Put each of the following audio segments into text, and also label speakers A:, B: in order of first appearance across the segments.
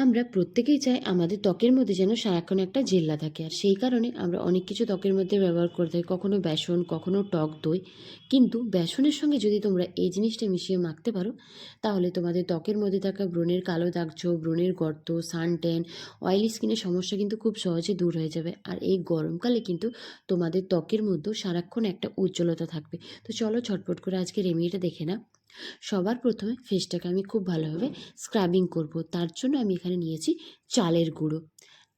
A: আমরা প্রত্যেকেই চাই আমাদের ত্বকের মধ্যে যেন সারাক্ষণ একটা জেল্লা থাকে। আর সেই কারণে আমরা অনেক কিছু ত্বকের মধ্যে ব্যবহার করে থাকি, কখনো বেসন, কখনো টক দই। কিন্তু বেসনের সঙ্গে যদি তোমরা এই জিনিসটা মিশিয়ে মাখতে পারো, তাহলে তোমাদের ত্বকের মধ্যে থাকা ব্রণের কালো দাগছোপ ব্রণের গর্ত সান ট্যান অয়েলি স্কিনের সমস্যা কিন্তু খুব সহজে দূর হয়ে যাবে। আর এই গরমকালে কিন্তু তোমাদের ত্বকের মধ্যেও সারাক্ষণ একটা উজ্জ্বলতা থাকবে। তো চলো ছটপট করে আজকে রেমেডিটা দেখে না সবার প্রথমে ফেসটাকে আমি খুব ভালোভাবে স্ক্রাবিং করব। তার জন্য আমি এখানে নিয়েছি চালের গুঁড়ো।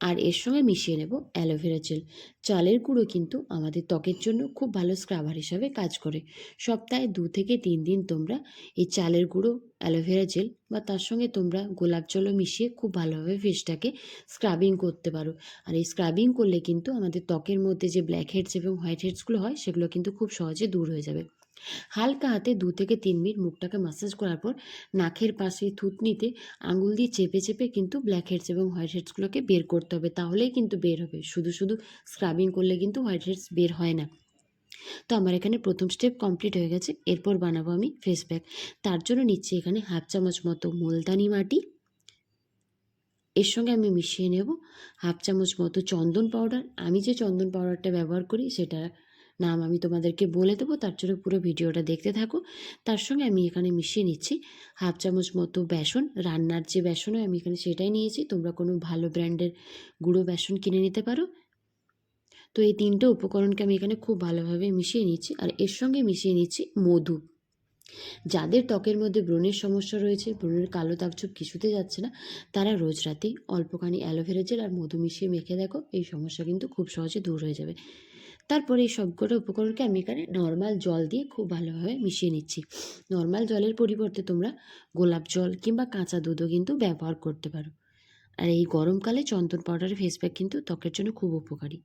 A: আর এর সঙ্গে মিশিয়ে নেব অ্যালোভেরা জেল চালের গুঁড়ো কিন্তু আমাদের ত্বকের জন্য খুব ভালো স্ক্রাবার হিসাবে কাজ করে। সপ্তাহে দু থেকে তিন দিন তোমরা এই চালের গুঁড়ো অ্যালোভেরা জেল বা তার সঙ্গে তোমরা গোলাপ জলও মিশিয়ে খুব ভালোভাবে ফেসটাকে স্ক্রাবিং করতে পারো। আর এই স্ক্রাবিং করলে কিন্তু আমাদের ত্বকের মধ্যে যে ব্ল্যাক হেডস এবং হোয়াইট হেডসগুলো হয়, সেগুলো কিন্তু খুব সহজে দূর হয়ে যাবে। হালকা হাতে দু থেকে তিন মিনিট মুখটাকে ম্যাসাজ করার পর নাকের পাশে থুতনিতে আঙুল দিয়ে চেপে চেপে কিন্তু ব্ল্যাক হেডস এবং হোয়াইট হেডসগুলোকে বের করতে হবে। তাহলেই কিন্তু বের হবে। শুধু শুধু স্ক্রাবিং করলে কিন্তু হোয়াইট হেডস বের হয় না। তো আমার এখানে প্রথম স্টেপ কমপ্লিট হয়ে গেছে। এরপর বানাবো আমি ফেস প্যাক তার জন্য নিচ্ছি এখানে হাফ চামচ মতো মুলতানি মাটি। এর সঙ্গে আমি মিশিয়ে নেব। হাফ চামচ মতো চন্দন পাউডার আমি যে চন্দন পাউডারটা ব্যবহার করি সেটা নাম আমি তোমাদেরকে বলে দেবো, তার জন্য পুরো ভিডিওটা দেখতে থাকো। তার সঙ্গে আমি এখানে মিশিয়ে নিচ্ছি। হাফ চামচ মতো বেসন, রান্নার যে বেসন হয় আমি এখানে সেটাই নিয়েছি। তোমরা কোনো ভালো ব্র্যান্ডের গুঁড়ো বেসন কিনে নিতে পারো। তো এই তিনটে উপকরণকে আমি এখানে খুব ভালোভাবে মিশিয়ে নিচ্ছি। আর এর সঙ্গে মিশিয়ে নিচ্ছি মধু। যাদের ত্বকের মধ্যে ব্রণের সমস্যা রয়েছে, ব্রণের কালো দাগছোপ কিছুতে যাচ্ছে না, তারা রোজ রাতে অল্পখানি অ্যালোভেরা জেল আর মধু মিশিয়ে মেখে দেখো, এই সমস্যা কিন্তু খুব সহজে দূর হয়ে যাবে। তারপরে এই সবকটা উপকরণকে আমি এখানে নর্মাল জল দিয়ে খুব ভালোভাবে মিশিয়ে নিচ্ছি। নর্মাল জলের পরিবর্তে তোমরা গোলাপ জল কিংবা কাঁচা দুধও কিন্তু ব্যবহার করতে পারো। আর এই গরমকালে চন্দন পাউডারের ফেস প্যাক কিন্তু ত্বকের জন্য খুব উপকারী।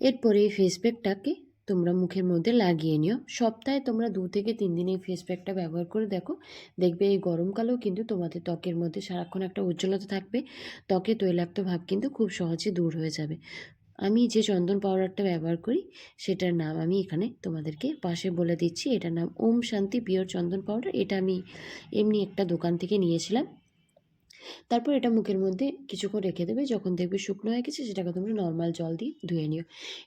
A: এরপরে এই ফেস প্যাকটাকে তোমরা মুখের মধ্যে লাগিয়ে নিও। সপ্তাহে তোমরা দু থেকে তিন দিন এই ফেস প্যাকটা ব্যবহার করে দেখো। দেখবে এই গরমকালেও কিন্তু তোমাদের ত্বকের মধ্যে সারাক্ষণ একটা উজ্জ্বলতা থাকবে। ত্বকে তৈলাক্ত ভাব কিন্তু খুব সহজে দূর হয়ে যাবে। আমি যে চন্দন পাউডারটা ব্যবহার করি, সেটার নাম আমি এখানে তোমাদেরকে পাশে বলে দিচ্ছি। এটার নাম ওম শান্তি পিওর চন্দন পাউডার এটা আমি এমনি একটা দোকান থেকে নিয়েছিলাম। তারপর এটা মুখের মধ্যে কিছুক্ষণ রেখে দেবে। যখন দেখবে শুকনো হয়ে গেছে, সেটাকে তোমরা নর্মাল জল দিয়ে ধুয়ে নিও।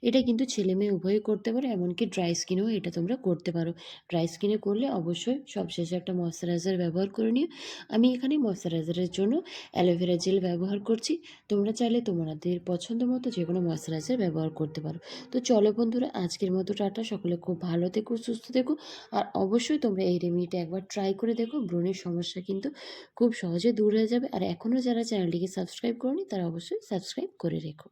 A: এটা কিন্তু ছেলে মেয়ে উভয়ই করতে পারো, এমনকি ড্রাই স্কিনেও এটা তোমরা করতে পারো। ড্রাই স্কিনে করলে অবশ্যই সবশেষে একটা ময়শ্চারাইজার ব্যবহার করে নিও। আমি এখানে ময়শ্চারাইজারের জন্য অ্যালোভেরা জেল ব্যবহার করছি। তোমরা চাইলে তোমাদের পছন্দ মতো যে কোনো ময়শ্চারাইজার ব্যবহার করতে পারো। তো চলো বন্ধুরা, আজকের মতো টাটা। সকলে খুব ভালো থেকো, সুস্থ থেকো। আর অবশ্যই তোমরা এই রেমিডিটা একবার ট্রাই করে দেখো। ব্রণের সমস্যা কিন্তু খুব সহজে দূর হয়ে যাবে। আর এখনও যারা চ্যানেলটিকে সাবস্ক্রাইব করনি তারা অবশ্যই সাবস্ক্রাইব করে রেখো।